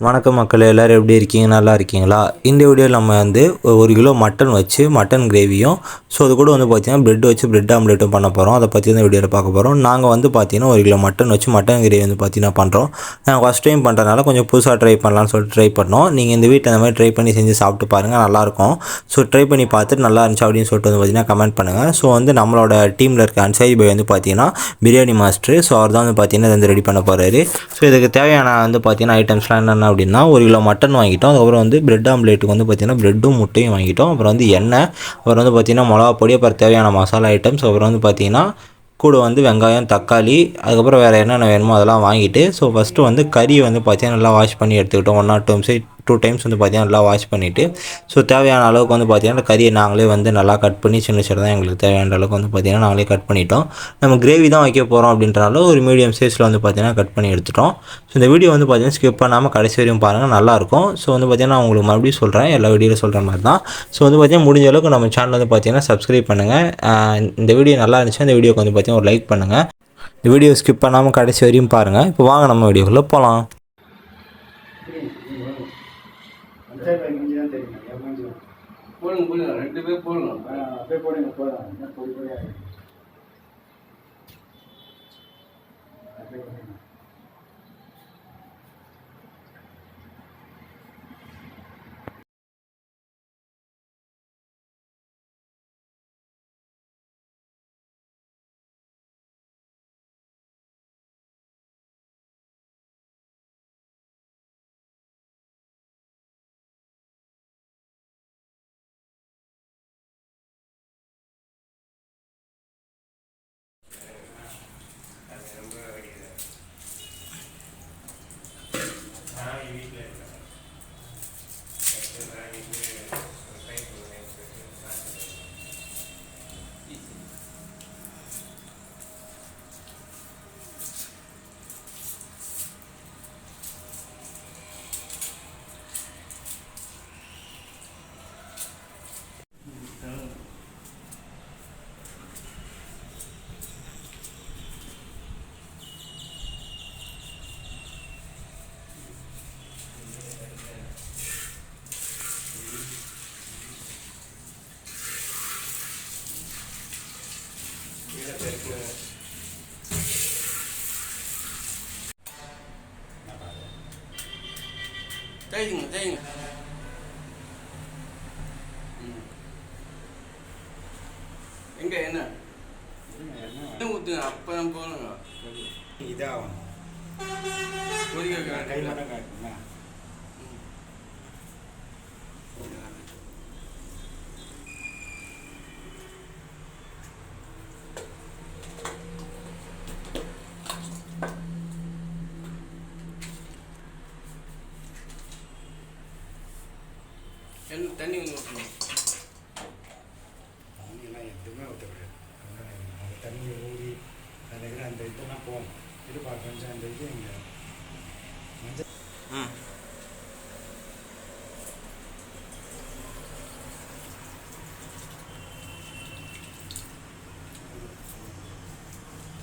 வணக்கம் மக்கள் எல்லோரும் எப்படி இருக்கீங்க? நல்லா இருக்கீங்களா? இந்த வீடியோவில் நம்ம வந்து ஒரு கிலோ மட்டன் வச்சு மட்டன் கிரேவியும் ஸோ அது கூட வந்து பார்த்தீங்கன்னா ப்ரெட் வச்சு ப்ரெட் ஆம்லேட்டும் பண்ண போகிறோம் அதை பற்றி தான் வீடியோவில் பார்க்க போகிறோம் நாங்கள் வந்து பார்த்திங்கன்னா ஒரு கிலோ மட்டன் வச்சு மட்டன் கிரேவி வந்து பார்த்தீங்கன்னா பண்ணுறோம் நாங்கள் ஃபஸ்ட் டைம் பண்ணுறதுனால கொஞ்சம் புதுசாக ட்ரை பண்ணலாம்னு சொல்லிட்டு ட்ரை பண்ணோம். நீங்கள் இந்த வீட்டில் அந்த மாதிரி ட்ரை பண்ணி செஞ்சு சாப்பிட்டு பாருங்கள் நல்லாயிருக்கும். ஸோ ட்ரை பண்ணி பார்த்துட்டு நல்லா இருந்துச்சு அப்படின்னு சொல்லிட்டு வந்து பார்த்திங்கன்னா கமெண்ட் பண்ணுங்கள் ஸோ வந்து நம்மளோட டீமில் இருக்க அன்சாரி பாய் வந்து பார்த்தீங்கன்னா பிரியாணி மாஸ்டர் ஸோ அவர் தான் வந்து பார்த்தீங்கன்னா இதை வந்து ரெடி பண்ண போகிறாரு ஸோ இதுக்கு தேவையான வந்து பார்த்தீங்கன்னா ஐட்டம்ஸ்லாம் என்னென்ன அப்படின்னா ஒரு கிலோ மட்டன் வாங்கிட்டோம். அதுக்கப்புறம் வந்து பிரெட் ஆம்லேட்டுக்கு வந்து பார்த்தீங்கன்னா பிரெட்டும் முட்டையும் வாங்கிட்டோம். அப்புறம் வந்து எண்ணெய் அப்புறம் வந்து பார்த்தீங்கன்னா மிளகா பொடி அப்புறம் தேவையான மசாலா ஐட்டம்ஸ் அப்புறம் வந்து பார்த்தீங்கன்னா கூட வந்து வெங்காயம் தக்காளி அதுக்கப்புறம் வேறு என்னென்ன வேணுமோ அதெல்லாம் வாங்கிட்டு ஸோ ஃபஸ்ட்டு வந்து கறி வந்து பார்த்தீங்கன்னா நல்லா வாஷ் பண்ணி எடுத்துக்கிட்டோம். One or two two times வந்து பார்த்தீங்கன்னா நல்லா வாஷ் பண்ணிவிட்டு ஸோ தேவையான அளவுக்கு வந்து பார்த்திங்கன்னா கறியை நாங்களே வந்து நல்லா கட் பண்ணி சின்ன சின்னதாக எங்களுக்கு தேவையான அளவுக்கு வந்து பார்த்திங்கன்னா நாங்களே கட் பண்ணிட்டோம். நம்ம கிரேவி தான் வைக்க போகிறோம் அப்படின்றனால ஒரு மீடியம் சைஸில் வந்து பார்த்தீங்கன்னா கட் பண்ணி எடுத்துட்டோம். ஸோ இந்த வீடியோ வந்து பார்த்தீங்கன்னா ஸ்கிப் பண்ணாமல் கடைசி வரையும் பாருங்கள் நல்லாயிருக்கும் ஸோ வந்து பார்த்தீங்கன்னா உங்களுக்கு மறுபடியும் சொல்கிறேன் எல்லா வீடியோவில் சொல்கிற மாதிரி தான். ஸோ வந்து பார்த்தீங்கன்னா முடிஞ்ச அளவுக்கு நம்ம சேனல் வந்து பார்த்தீங்கன்னா சப்ஸ்கிரைப் பண்ணுங்கள் இந்த வீடியோ நல்லா இருந்துச்சு இந்த வீடியோக்கு வந்து பார்த்தீங்கன்னா ஒரு லைக் பண்ணுங்கள் இந்த வீடியோ ஸ்கிப் பண்ணாமல் கடைசி வரையும் பாருங்கள் இப்போ வாங்க நம்ம வீடியோக்குள்ளே போகலாம் மூஞ்சி தான் தெரியும். போடுங்க போடுங்க. ரெண்டு பேர் போடணும் அப்படியே போடுங்க போதும் என்ன பொடி தேய்ங்க தேய்ங்க. எங்க என்ன? என்ன ஊத்துங்க போகணுங்க இதாகணும். கொதிக்க கை மட்டும் காட்டுங்க என்ன தண்ணி வந்து ஊற்றணும் தண்ணியெல்லாம் எதுவுமே ஊற்றக்கூடாது அந்த தண்ணி ஊறி அதில் இருக்கிற அந்த இதெல்லாம் போகும் இது பா கொஞ்சம் அந்த இது இங்கே மஞ்சள் ம்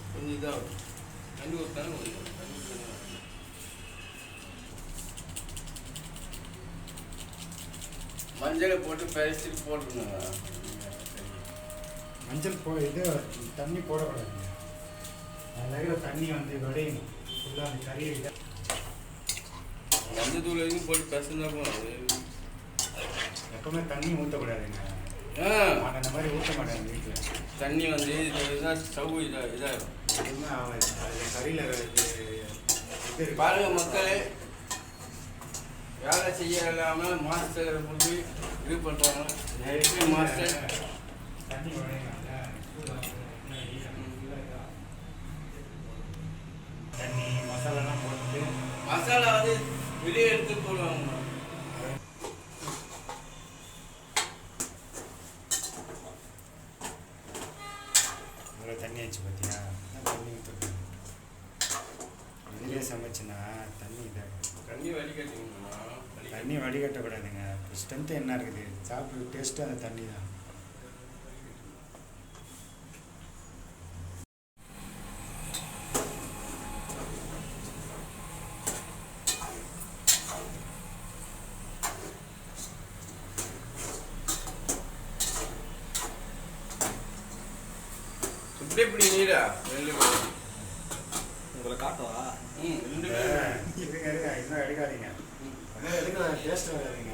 கொஞ்சம் இதாகும் தண்ணி ஊற்றினாலும் கொஞ்சம் தண்ணி ஊத்தினா. மஞ்சளை போட்டு பேசிட்டு போட்டுருங்க மஞ்சள் போ இது தண்ணி போடக்கூடாதுங்க அதில் இருக்கிற தண்ணி வந்து விடையணும் ஃபுல்லாக அந்த கறியை மஞ்சள் தூள் எதுவும் போட்டு பேசுனா போதும். எப்பவுமே தண்ணி ஊற்றக்கூடாதுங்க அந்த மாதிரி ஊற்ற மாட்டேன் வீட்டில் தண்ணி வந்து இதுனா ஸ்டவ் இதாக எதுவுமே ஆகாது. அதில் கறியில் இது இது பாருங்க மக்களே வேலை செய்ய இல்லாமல் மாஸ்டர் போட்டு இது பண்ணுறாங்க எப்படி மாஸ்டர் மசாலாலாம் போட்டு மசாலா வந்து வெளியே எடுத்து போடுவாங்க. ஸ்ட்ரென்த்து என்ன இருக்குது? சாப்பிட்ற டேஸ்ட்டு அந்த தண்ணி தான் இப்படி நீடா? நெல்லு உங்களை காட்டவா? ம் ரெண்டு இருங்க இருங்க இன்னும் எடுக்காதீங்க. இன்னும் எடுக்காதீங்க டேஸ்ட் வராதீங்க.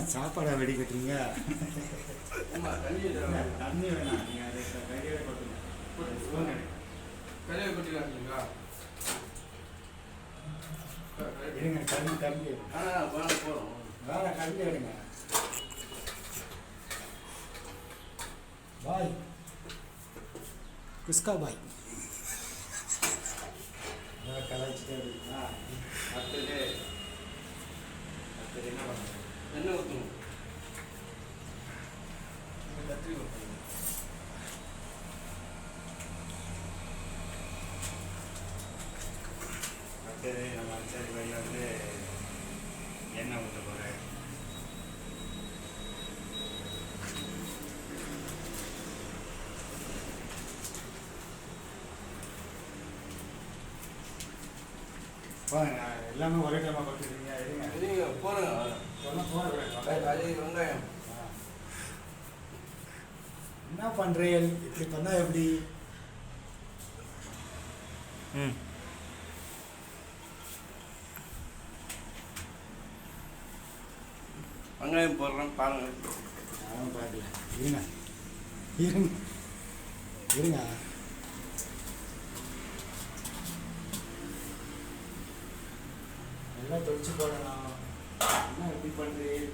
எடுங்க கலையை கொட்டி காட்டுங்களா இருங்க கல்வி கல்வி வேணாம் வேற கல்வி எடுங்க. பாய். குஸ்கா பாய். கலாய்ச்சிட்டே இருக்கா. அடுத்தது. அடுத்தது என்ன பண்ணுறது என்ன ஊற்றணும் கத்திரி ஊற்றணும் அடுத்தது நம்ம சரி வழி வந்து எண்ணெய் ஊற்ற போகிறேன் பாருங்க எல்லாமே ஒரே டைமாக சொன்னா போகிறேன் வெங்காயம் என்ன பண்ணுறேன் இப்படி பண்ணால் எப்படி? ம். வெங்காயம் போடுறேன் பாருங்க. நானும் பார்க்கல இருங்க. இருங்க. இருங்க எல்லாம் தொடிச்சு போடலாம் என்ன எப்படி பண்ணுறேன்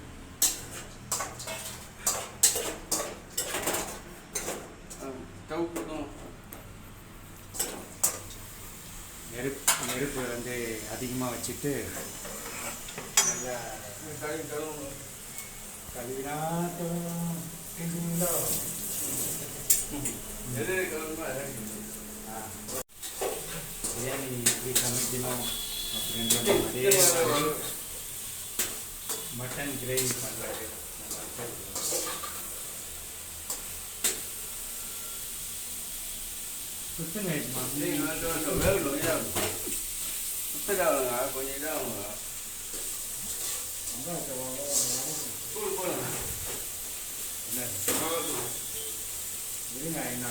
ஸ்டவ் போட்டோம் நெருப்பு நெருப்பு வந்து அதிகமாக வச்சுட்டு நல்லா கழுவி கழுவணும் கழுவினாட்டும் கிண்டுங்களோ எது கழுவுமா ஆ. பிரியாணி இப்படி சமைக்கணும் அப்படின்ற மட்டன் கிரேவி பண்ணுறாரு சுத்தங்க நீங்கள் வேண்டாம் வேண்டாம் வேகணும் இதாகும் சுத்தக்காவங்க கொஞ்சம் இதாகுங்க தூள் போடுங்க என்ன வெங்காயம்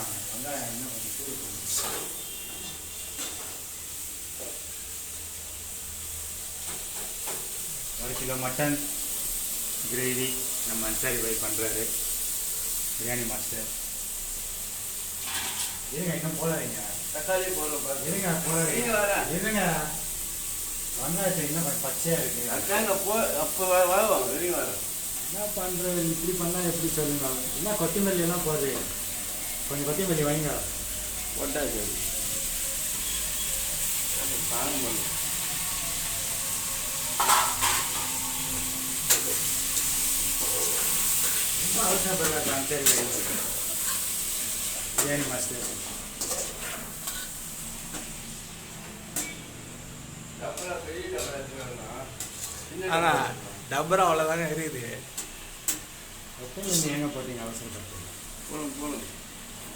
கொஞ்சம் பண்ணுங்க ஒரு கிலோ மட்டன் கிரேவி நம்ம அன்சாரி பாய் பண்ணுறாரு பிரியாணி மாஸ்டர் இருங்க இன்னும் போடாதீங்க. தக்காளி போடுறோம் பாருங்க இருங்க போடாதீங்க. இருங்க வர இருங்க. வெங்காயத்தை இன்னும் பச்சையாக இருக்கு. தேங்காய் போ அப்போ வரும் இருங்க வர என்ன பண்ணுறது இப்படி பண்ணால் எப்படி சொல்லுங்க என்ன கொத்தமல்லி எல்லாம் போகுது கொஞ்சம் கொத்தமல்லி வைங்க. ஒட்டாச்சு பாருங்க பண்ணு. ரொம்ப அவசரப்படாதான் சரி பிரியாணி மாஸ்டர். ஆனால். டப்பரா அவ்வளோதாங்க இருக்குது கொத்தமல்லி எங்கே போட்டீங்க அவசரப்பட்டு? போடுங்க போடுங்க.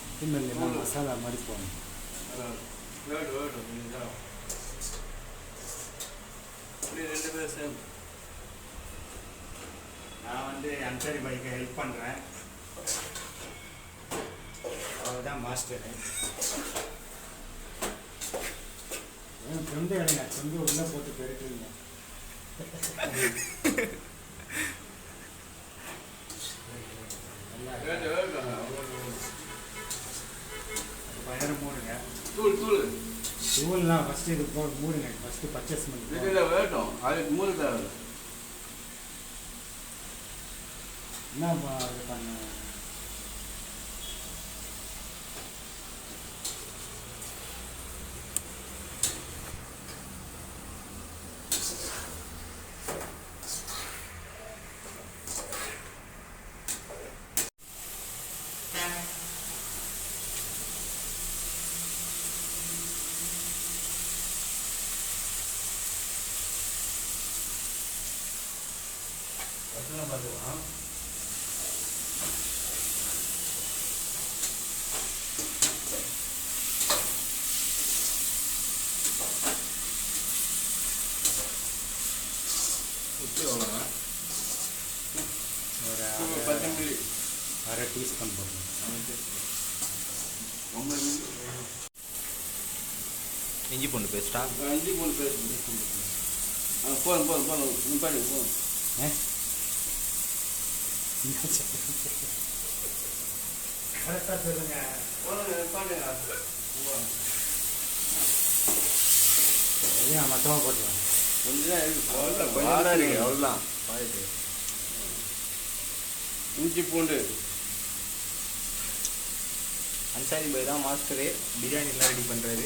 கொத்தமல்லி எல்லாம் மசாலா மாதிரி போகணும் இதாகும். இப்படி ரெண்டு பேரும் சேர்ந்து. நான் வந்து அன்சாரி பாய்க்கு ஹெல்ப் பண்ணுறேன் அவர் தான் மாஸ்டர் தொண்டு எடுங்க தொண்டு உள்ளே போட்டு பெருக்குங்க நல்லா வேடு வேடு மூடுங்க தூள் தூள் தூள்லாம் ஃபஸ்ட்டு இது போ மூடுங்க. ஃபஸ்ட்டு பர்ச்சேஸ் பண்ணி இதில் வேட்டும் அதுக்கு மூணு தேவை என்ன ப- இது பண்ண ரொம்ப இஞ்சி பேஸ்ட்டா அஞ்சு மூணு பேர் போதும் போதும் போதும் நிப்பாடி போதும் கரெக்டாக சொல்லுங்க. போதும் மொத்தமாக போட்டுருவேன் கொஞ்சம் அவ்வளோதான் இஞ்சி பூண்டு. அன்சாரி பாய் தான் மாஸ்டரு. பிரியாணிலாம் ரெடி பண்ணுறாரு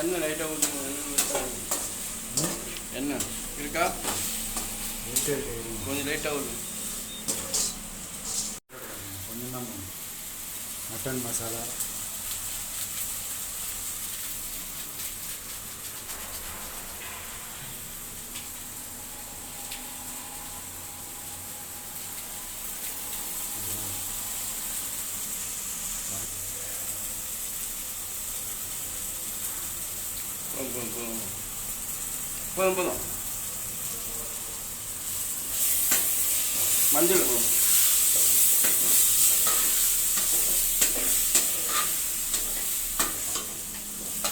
எண்ணெய் லைட்டாக ஊற்றுங்க எண்ணெய் இருக்கா இருக்கு இருக்கு இருக்கு. கொஞ்சம் லைட்டாக ஊற்றுங்க கொஞ்சம் தான் போடணும். மட்டன் மசாலா போதும் போதும் போதும் போதும் மஞ்சள் போதும்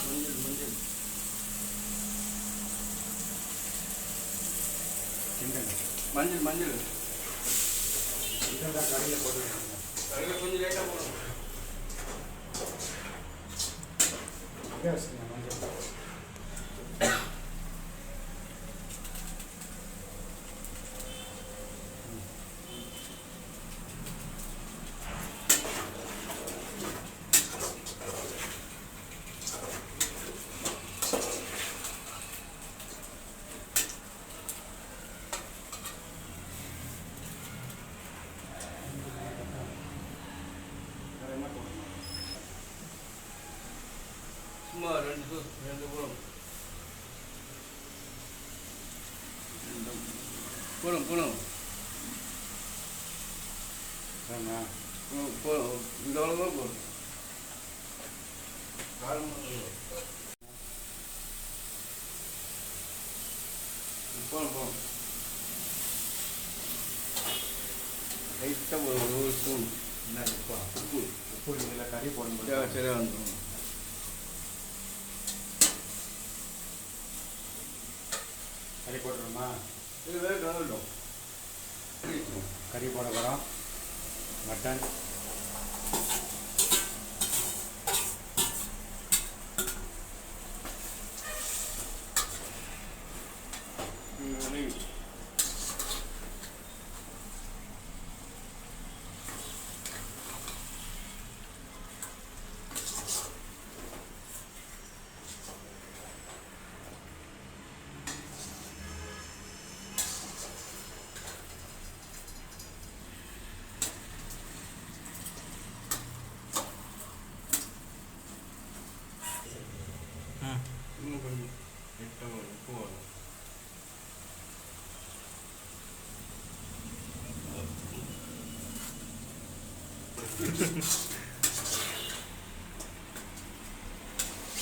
மஞ்சள் மஞ்சள் கிண்டல் மஞ்சள் மஞ்சள் கிண்டல் தான் கடையில் போட்டுருக்காங்க அதில் கொஞ்சம் லைட்டாக போதும் அப்படியே வச்சுக்கோங்க மஞ்சள் வேறு என்ன போடணும் சும்மா ரெண்டு சூ- ரெண்டு போடும் போடும் போடும் போடும் இந்த அளவு போடும் கால் மணி போடும் போடும் லைட்டாக ஒரு ஒரு ஸ்பூன் என்ன உப்பா உப்பு உப்பு இதில் கறி போடும்போது சரியா சரியா வந்துடும் கறி போட்டுருமா இது வேறு கலந்துட்டோம் கறி போட போகிறோம் மட்டன் இன்னும் கொஞ்சம் லைட்டாக உப்பு வரும்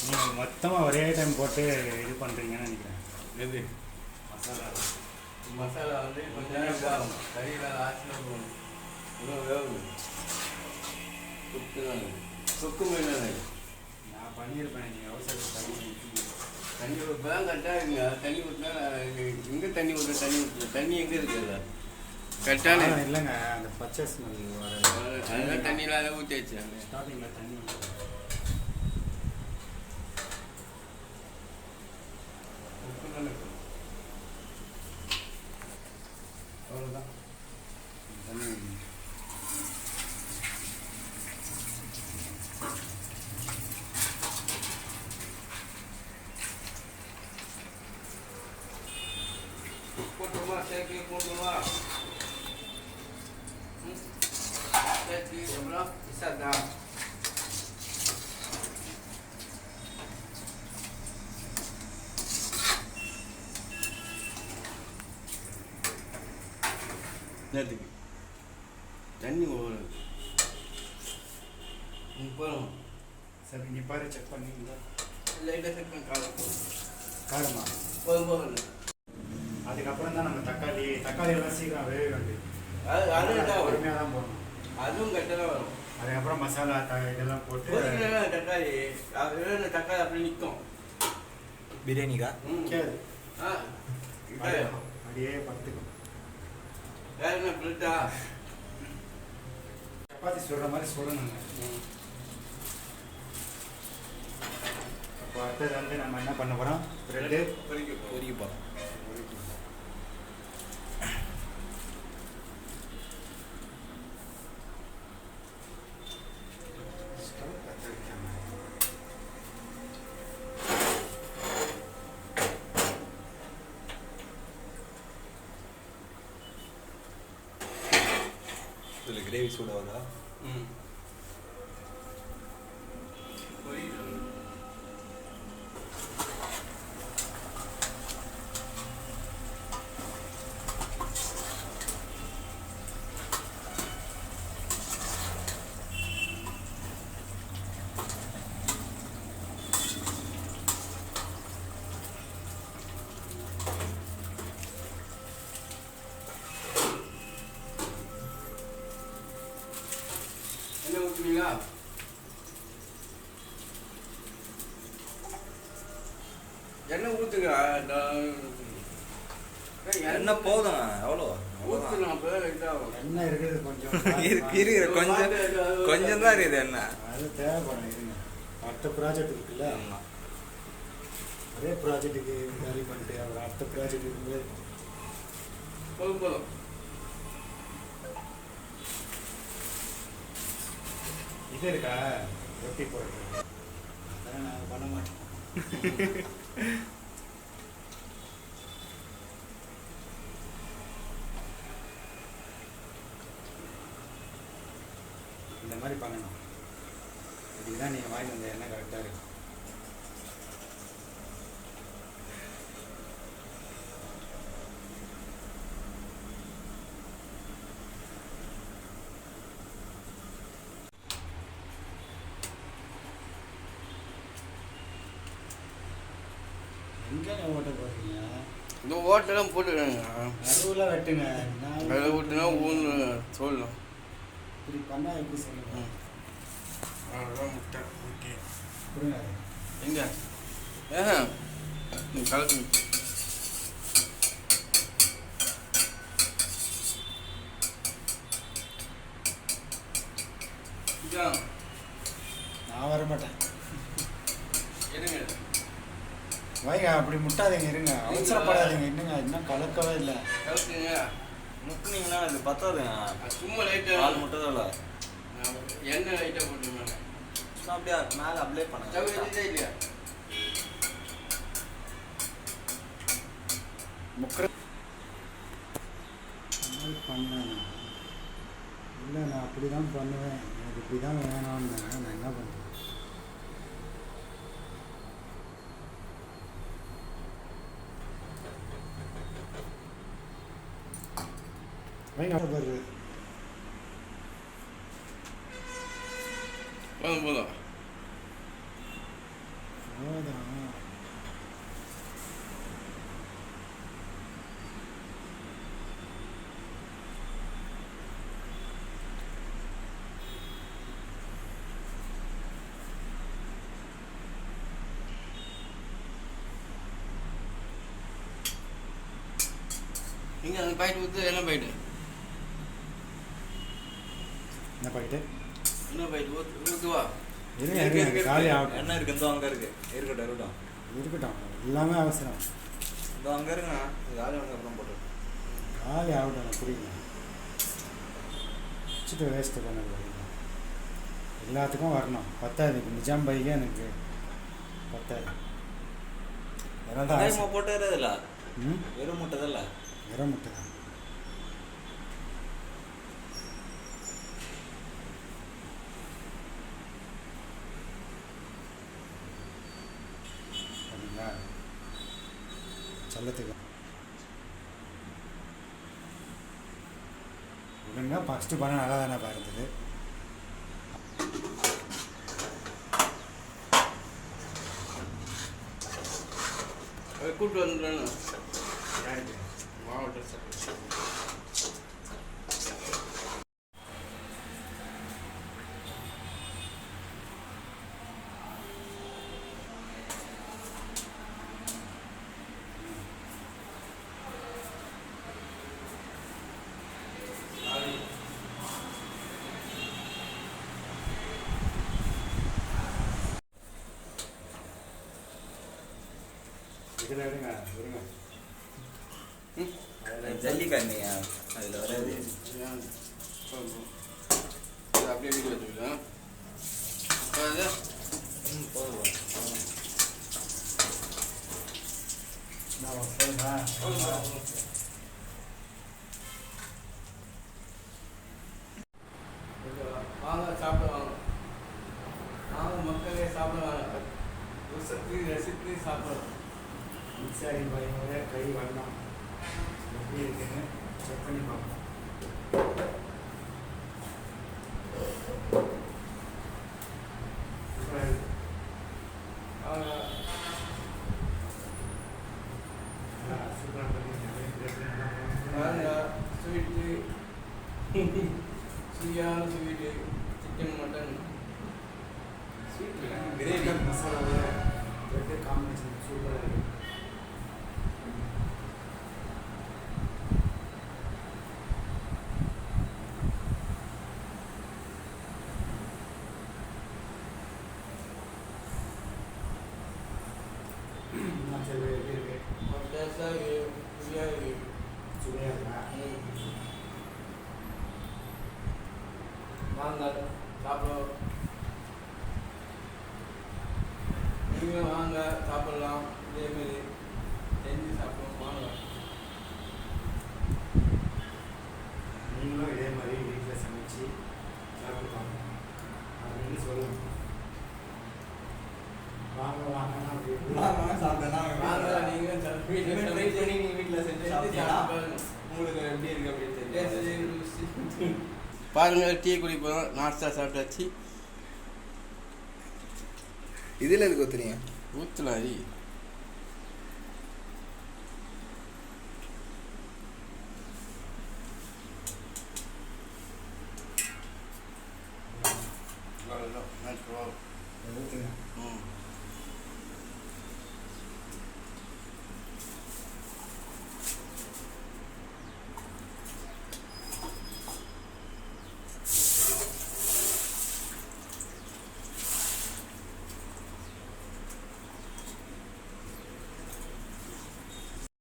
நீங்கள் மொத்தமாக ஒரே டைம் போட்டு இது பண்ணுறீங்கன்னு நினைக்கிறேன். எது? மசாலா. மசாலா வந்து கொஞ்ச நேரம் கறியில் லாஸ்ட்டில் போகணும் இன்னும் வேகணும். சுக்கு தான் சுக்கு மீன் நான் பண்ணியிருப்பேன். நீங்கள் அவசர தண்ணி தண்ணி ஊற்றலாம் கரெக்டாக இருக்குங்க. தண்ணி ஊற்றினா எங்கே தண்ணி ஊற்ற தண்ணி ஊற்ற தண்ணி எங்கே இருக்குல்ல கரெக்டான? இல்லைங்க. அந்த பச்சை ஸ்மெல் வர அதெல்லாம் தண்ணியில் ஊற்றி வச்சாங்க ஸ்டார்டிங்கில் தண்ணி வந்து உப்பு தானே இருக்கும். அவ்வளோதான் தண்ணி ஊத்தணும். போட்டுமா சேர்க்கி போட்டுமா ம் சேர்க்கி அப்புறம் விசாதா நேற்றுக்கு தண்ணி போகணும் போகணும் சரி நீ பாரு செக் பண்ணீங்களா? லைட்டாக செக் பண்ணி காலம் போகணும் காரமா? போதும் போகணும் அதுக்கப்புறம் தான் நம்ம தக்காளி தக்காளி எல்லாம் சீக்கிரம் வேக வேண்டியது. அது அது இதாக வரும். பொறுமையாக தான் போடணும். அதுவும் கரெக்டாக தான் வரும். அதுக்கப்புறம் மசாலா இதெல்லாம் போட்டு தக்காளி. அது தக்காளி அப்படியே நிற்கும் பிரியாணிக்கா? ம். கேது ஆ அப்படியே படுத்துக்கும் வேற என்ன பிளட்டா சப்பாத்தி சுடுற மாதிரி சுடணுங்க அப்போ அடுத்தது வந்து நம்ம என்ன பண்ண போகிறோம் ப்ரெட்டு பொரிக்க போகிறோம் பொரிக்க போகிறோம் என்ன போதும்? எவ்வளோ என்ன இருக்குது கொஞ்சம்? இருக்கு இருக்கிற கொஞ்சம் கொஞ்சம் தான் இருக்குது என்ன? அது தேவைப்படும் இருங்க. அடுத்த ப்ராஜெக்ட் இருக்குல்ல? அதே ப்ராஜெக்ட்டுக்கு வேலை பண்ணிட்டு அப்புறம் அடுத்த ப்ராஜெக்ட் இருக்கும்போது போதும் போதும். இது இருக்கா? ரொட்டி போடுறது. அதெல்லாம் நாங்கள் பண்ண மாட்டோம் மாதிரி பண்ணணும். இதுதான் நீங்கள் வாங்கி வந்த எண்ணெய் கரெக்டாக இருக்கும் இந்த ஓட்டெல்லாம் போட்டுக்கிறாங்க நடுவில் வெட்டுங்க. அதில் விட்டுனா ஊன்னு சொல்லணும் இப்படி பண்ணால் எப்படி சொல்லுங்க அவ்வளோதான் முட்டை. ஓகே. கொடுங்க. எங்க? ஏஹா நீ கலக்கு நான் வர மாட்டேன் இருங்க. வைங்க அப்படி முட்டாதீங்க இருங்க. அவசரப்படாதீங்க. இன்னுங்க இன்னும் கலக்கவே இல்லை. கலக்குங்க. முட்டினீங்கன்னா அது பத்தாதுங்க சும்மா லைட்டாக முட்டை தான் இல்லை. எண்ணெய் லைட்டாக சும்மா அப்படியே மேலே அப்ளை பண்ணுங்க இல்லையா? முக்கிற பண்ணேன். இல்லை நான் அப்படி தான் பண்ணுவேன். எனக்கு இப்படி தான் வேணும்னு. நான் என்ன பண்ணுறேன் பாரு போதும் நீங்கள் அந்த பாக்கெட் ஊற்று என்ன பாக்கெட்டு என்ன பாக்கிட்டு என்ன பாக்கெட் ஊற்று ஊற்றுவா இருங்க இருக்கு, காலி. ஆகட்டும் என்ன இருக்கு? இதோ அங்கே இருக்கு. இருக்கட்டும் இருக்கட்டும். இருக்கட்டும். எல்லாமே அவசரம். இதோ அங்கே இது ஆளு வந்து அப்புறம் போட்டு காலி ஆகட்டும் புரியுங்க வச்சுட்டு வேஸ்ட்டு பண்ணக்கூடாது எல்லாத்துக்கும் வரணும். பத்தாது. இப்போ நிஜாம் பைக்கே எனக்கு பத்தாது. போட்டு வெறும் முட்டை தான்? வெறும் முட்டை தான். ஃபஸ்ட்டு பண்ண நல்லா தானே இருந்தது கூப்பிட்டு வந்து மாவட்ட இதில் எடுங்க விடுங்க ஜல்லிக்கண்ணு. சரிவயமுறை கை வண்ணம் Saya 于主演团，嗯。那那 பாருங்கள் டீ குடிப்போம். நாஸ்டா சாப்பிட்டாச்சு. இதில் எதுக்கு ஊற்றுறீங்க ஊற்றலாம்